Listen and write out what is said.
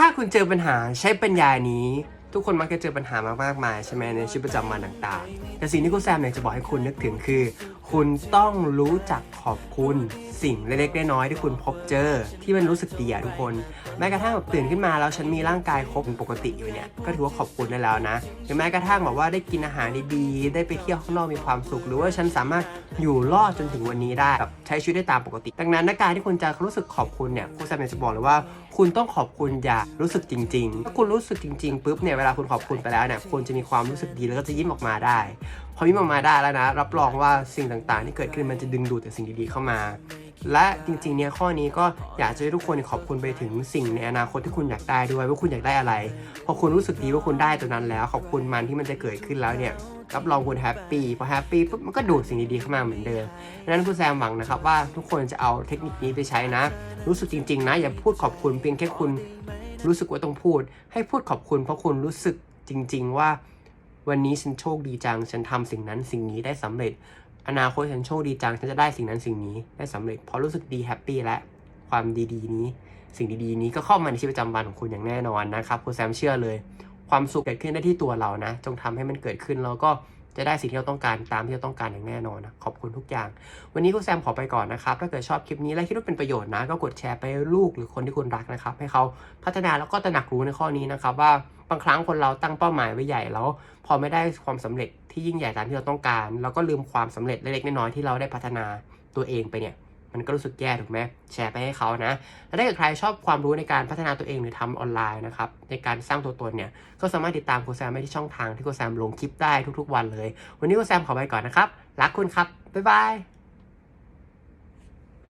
ถ้าคุณเจอปัญหาใช้ปัญญานี้ ทุกคนมักจะเจอปัญหามามากมายใช่ไหมในชีวิตประจำวันต่างๆ แต่สิ่งที่คุณแซมอยากจะบอกให้คุณนึกถึงคือ คุณต้องรู้จักขอบคุณสิ่งเล็กๆน้อยๆที่คุณพบเจอ ที่มันรู้สึกดีอะทุกคน แม้กระทั่งแบบตื่นขึ้นมาแล้วฉันมีร่างกายครบปกติอยู่เนี่ยก็ถือว่าขอบคุณได้แล้วนะหรือแม้กระทั่งแบบว่าได้กินอาหารดีๆได้ไปเที่ยวข้างนอกมีความสุข หรือว่าฉันสามารถอยู่รอดจนถึงวันนี้ได้แบบใช้ชีวิตได้ตามปกติ ดังนั้นนการที่คุณจะรู้สึกขอบคุณเนี่ยคุณแซมจะบอกเลยว่า คุณต้องขอบคุณอย่ารู้สึกจริงๆถ้าคุณรู้สึกจริงๆปุ๊บเนี่ยเวลาคุณขอบคุณไปแล้วเนี่ยคุณจะมีความรู้สึกดีแล้วก็จะยิ้มออกมาได้ พอยิ้มออกมาได้แล้วนะ รับรองว่าสิ่งต่างๆ ที่เกิดขึ้นมันจะดึงดูดแต่สิ่งดีๆเข้ามา และจริงๆเนี่ยข้อนี้ก็อยากจะให้ทุกคนขอบคุณไปถึงสิ่งในอนาคตที่คุณอยากได้ด้วยว่าคุณอยากได้อะไร พอคุณรู้สึกดีว่าคุณได้ตัวนั้นแล้ว ขอบคุณมันที่มันจะเกิดขึ้นแล้วเนี่ยรับรองคุณแฮปปี้พอแฮปปี้ปุ๊บมันก็ดูดสิ่งดีๆเข้ามาเหมือนเดิมดังนั้นคุณแซมหวังนะครับว่าทุกคนจะเอาเทคนิคนี้ไปใช้นะ รู้สึกจริงๆนะ อย่าพูดขอบคุณเพียงแค่คุณรู้สึกว่าต้องพูด ให้พูดขอบคุณเพราะคุณรู้สึกจริง ๆ ว่า วันนี้ฉันโชคดีจัง ฉันทำสิ่งนั้นสิ่งนี้ได้สำเร็จ อนาคตฉันโชคดีจัง ฉันจะได้สิ่งนั้นสิ่งนี้ได้สำเร็จ เพราะรู้สึกดีแฮปปี้และความดีๆ นี้ สิ่งดีๆ นี้ก็เข้ามาในชีวิตประจำวันของคุณอย่างแน่นอนนะครับคุณแซมเชื่อเลย ความสุขเกิดขึ้นได้ที่ตัวเรานะ จงทำให้มันเกิดขึ้นแล้วก็ จะได้สิ่งที่เราต้องการตามที่เราต้องการอย่างแน่นอนนะขอบคุณทุกอย่าง วันนี้คุณแซมขอไปก่อนนะครับ ถ้าเกิดชอบคลิปนี้และคิดว่าเป็นประโยชน์นะ ก็กดแชร์ไปลูกหรือคนที่คุณรักนะครับ ให้เขาพัฒนาแล้วก็ตระหนักรู้ในข้อนี้นะครับ ว่าบางครั้งคนเราตั้งเป้าหมายไว้ใหญ่แล้ว พอไม่ได้ความสำเร็จที่ยิ่งใหญ่ตามที่เราต้องการ เราก็ลืมความสำเร็จเล็กๆน้อยๆที่เราได้พัฒนาตัวเองไปเนี่ย มันก็รู้สึกแย่ถูกไหมแชร์ไปให้เขานะและถ้าเกิดใครชอบความรู้ในการพัฒนาตัวเองหรือทำออนไลน์นะครับในการสร้างตัวตนเนี่ยก็สามารถติดตามโคแซมได้ที่ช่องทางที่โคแซมลงคลิปได้ทุกๆ วันเลย วันนี้โคแซมขอไปก่อนนะครับรักคุณครับบ๊ายบาย